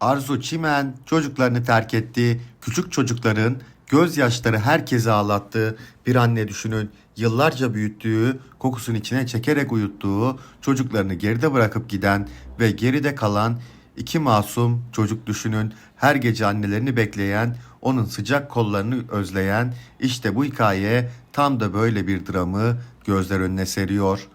Arzu Çimen çocuklarını terk etti. Küçük çocukların gözyaşları herkesi ağlattı. Bir anne düşünün yıllarca büyüttüğü, kokusunu içine çekerek uyuttuğu, çocuklarını geride bırakıp giden ve geride kalan iki masum çocuk düşünün. Her gece annelerini bekleyen, onun sıcak kollarını özleyen, işte bu hikaye tam da böyle bir dramı gözler önüne seriyor.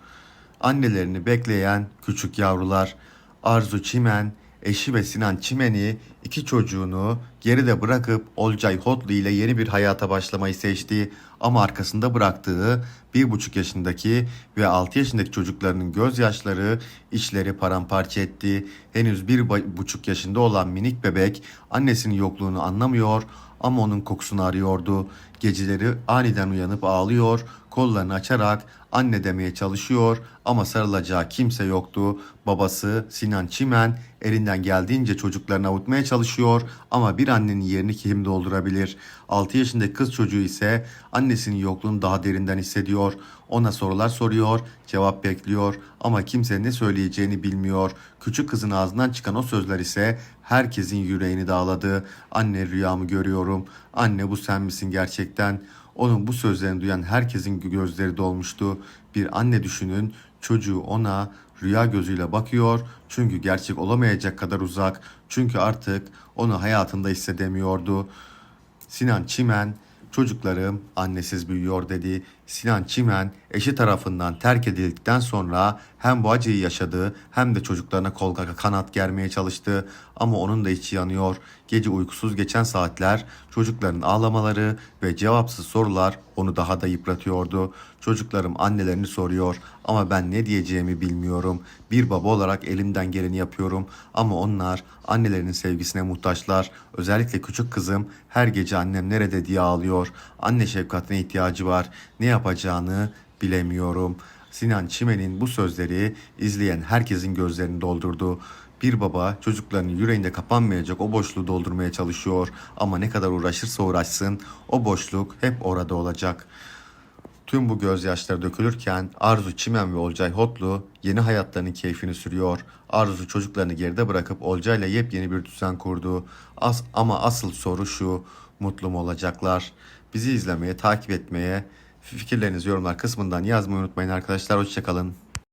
Annelerini bekleyen küçük yavrular. Arzu Çimen, eşi ve Sinan Çimen'i iki çocuğunu geride bırakıp Olcay Hotlu ile yeni bir hayata başlamayı seçti. Ama arkasında bıraktığı bir buçuk yaşındaki ve altı yaşındaki çocuklarının gözyaşları içleri paramparça etti. Henüz bir ba- buçuk yaşında olan minik bebek annesinin yokluğunu anlamıyor ama onun kokusunu arıyordu. Geceleri aniden uyanıp ağlıyor, kollarını açarak anne demeye çalışıyor ama sarılacağı kimse yoktu. Babası Sinan Çimen elinden geldiğince çocuklarını avutmaya çalışıyor ama bir annenin yerini kim doldurabilir? 6 yaşındaki kız çocuğu ise annesinin yokluğunu daha derinden hissediyor. Ona sorular soruyor, cevap bekliyor ama kimse ne söyleyeceğini bilmiyor. Küçük kızın ağzından çıkan o sözler ise herkesin yüreğini dağladı. Anne rüyamı görüyorum. Anne bu sen misin gerçekten? Onun bu sözlerini duyan herkesin gözleri dolmuştu. Bir anne düşünün çocuğu ona rüya gözüyle bakıyor çünkü gerçek olamayacak kadar uzak. Çünkü artık onu hayatında hissedemiyordu. Sinan Çimen çocuklarım annesiz büyüyor dedi. Sinan Çimen eşi tarafından terk edildikten sonra hem bu acıyı yaşadı hem de çocuklarına kol kanat germeye çalıştı. Ama onun da içi yanıyor. Gece uykusuz geçen saatler çocukların ağlamaları ve cevapsız sorular onu daha da yıpratıyordu. Çocuklarım annelerini soruyor ama ben ne diyeceğimi bilmiyorum. Bir baba olarak elimden geleni yapıyorum ama onlar annelerinin sevgisine muhtaçlar. Özellikle küçük kızım her gece annem nerede diye ağlıyor. Anne şefkatine ihtiyacı var. Ne yapacağını bilemiyorum. Sinan Çimen'in bu sözleri izleyen herkesin gözlerini doldurdu. Bir baba çocuklarının yüreğinde kapanmayacak o boşluğu doldurmaya çalışıyor ama ne kadar uğraşırsa uğraşsın o boşluk hep orada olacak. Tüm bu gözyaşları dökülürken Arzu Çimen ve Olcay Hotlu yeni hayatlarının keyfini sürüyor. Arzu çocuklarını geride bırakıp Olcay'la yepyeni bir düzen kurdu. As ama asıl soru şu, mutlu mu olacaklar? Bizi izlemeye, takip etmeye, fikirlerinizi yorumlar kısmından yazmayı unutmayın arkadaşlar. Hoşçakalın.